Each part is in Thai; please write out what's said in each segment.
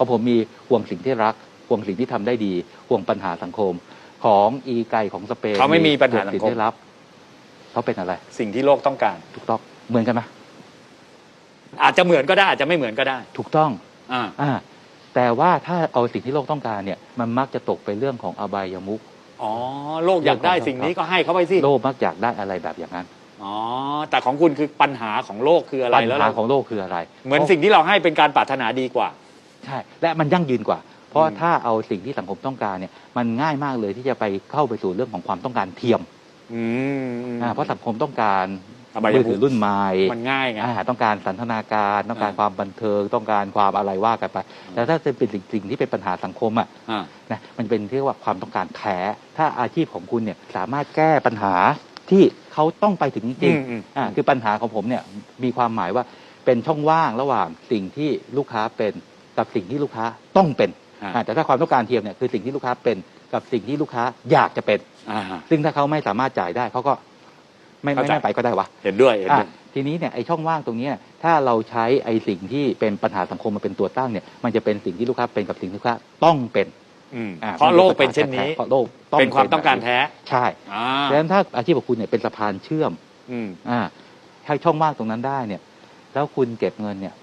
ของผมมีห่วงสิ่งที่รัก ห่วงสิ่งที่ทำได้ดี ห่วงปัญหาสังคม ของอีไก่ของสเปนเขาไม่มีปัญหาสังคมสิ่งที่รับเขาเป็นอะไร สิ่งที่โลกต้องการ ถูกต้องเหมือนกันไหมอาจจะเหมือนก็ได้อาจจะไม่เหมือนก็ได้ ถูกต้องอ่าอ่าแต่ว่าถ้าเอาสิ่งที่โลกต้องการเนี่ย มันมักจะตกไปเรื่องของอบายมุขอ๋อโลกอยากได้สิ่งนี้ก็ให้เขาไปสิโลกมักอยากได้อะไรแบบอย่างนั้นอ๋อแต่ของคุณคือปัญหาของโลกคืออะไรปัญแล้วหาเราของโลกคืออะไร เหมือนสิ่งที่เราให้เป็นการปรารถนาดีกว่าใช่ และมันยั่งยืนกว่า เพราะอืมถ้าเอาสิ่งที่สังคมต้องการเนี่ยมันง่ายมากเลยที่จะไปเข้าไปสู่เรื่องของความต้องการเทียมอืมอ่าเพราะสังคมต้องการอบายมือมุถืขอรุ่นใหม่มันง่ายไงอ่าต้องการสันทนาการ ต้องการอ่าความบันเทิง ต้องการความอะไรว่ากันไป แต่ถ้าจะเป็นสิ่งสิ่งที่เป็นปัญหาสังคมอะอ่านะมันเป็นที่เรียกว่าความต้องการแท้ ถ้าอาชีพของคุณเนี่ยสามารถแก้ปัญหาที่เขาต้องไปถึงจริงอืมอืมๆอ่าคือปัญหาของผมเนี่ยมีความหมายว่าเป็นช่องว่างระหว่างสิ่งที่ลูกค้าเป็น กับสิ่งที่ลูกค้าต้องเป็นอ่าอ่าแต่ถ้าความต้องการเทียมเนี่ยคือสิ่งที่ลูกค้าเป็นกับสิ่งที่ลูกค้าอยากจะเป็นอ่าซึ่งถ้าเขาไม่สามารถจ่ายได้เขาก็ไม่ไม่เข้าใจไม่ไปก็ได้วะเห็นด้วยเห็นอะด้วยทีนี้เนี่ยไอ้ช่องว่างตรงเนี้ยถ้าเราใช้ไอ้สิ่งที่เป็นปัญหาสังคมมาเป็นตัวตั้งเนี่ยมันจะเป็นสิ่งที่ลูกค้าเป็นกับสิ่งที่ลูกค้าต้องเป็นอืมอ่เพราะโลกเป็นเช่นนี้เพราะโลกเป็นความต้องการแท้ใช่อ่าดังนั้นถ้าอาชีพของคุณเนี่ยเป็นสะพานเชื่อมอืมอ่าให้ช่องว่างตรงนั้นได้เนี่ย แล้วคุณเก็บเงินเนี่ย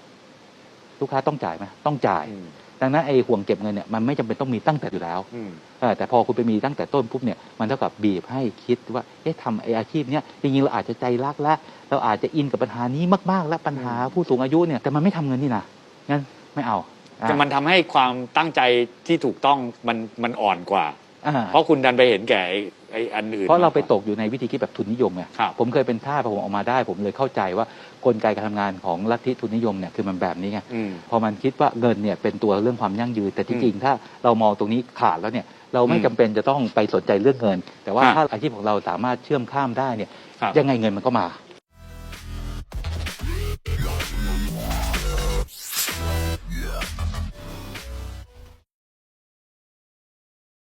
ลูกค้าต้องจ่ายไหมต้องจ่ายอืมดังนั้นไอ้ห่วงเก็บเงินเนี่ยมันไม่จำเป็นต้องมีตั้งแต่อยู่แล้วอืมเออแต่พอคุณไปมีตั้งแต่ต้นปุ๊บเนี่ยมันเท่ากับบีบให้คิดว่าเอ๊ะทำไอ้อาชีพเนี้ยจริงๆเราอาจจะใจรักและเราอาจจะอินกับปัญหานี้มากๆ และปัญหาผู้สูงอายุเนี่ยแต่มันไม่ทำเงินนี่นะงั้นไม่เอาอะแต่มันทำให้ความตั้งใจที่ถูกต้องมันมันอ่อนกว่า อ่าเพราะคุณดันไปเห็นแก่ไอ้ไอ้อันอื่นเพราะเราไปมกกว่ตกอยู่ในวิธีคิดแบบทุนนิยมไงครับ ผมเคยเป็นท่าสพอผมออกมาได้ ผมเลยเข้าใจว่ากลไกการทำงานของลัทธิทุนนิยมเนี่ยคือมันแบบนี้ไงอืม พอมันคิดว่าเงินเนี่ยเป็นตัวเรื่องความยั่งยืนแต่ที่อืมจริงถ้าเรามองตรงนี้ขาดแล้วเนี่ยเราไม่อืมจำเป็นจะต้องไปสนใจเรื่องเงิน แต่ว่าฮะถ้าอาชีพของเราสามารถเชื่อมข้ามได้เนี่ยครับ ยังไงเงินมันก็มา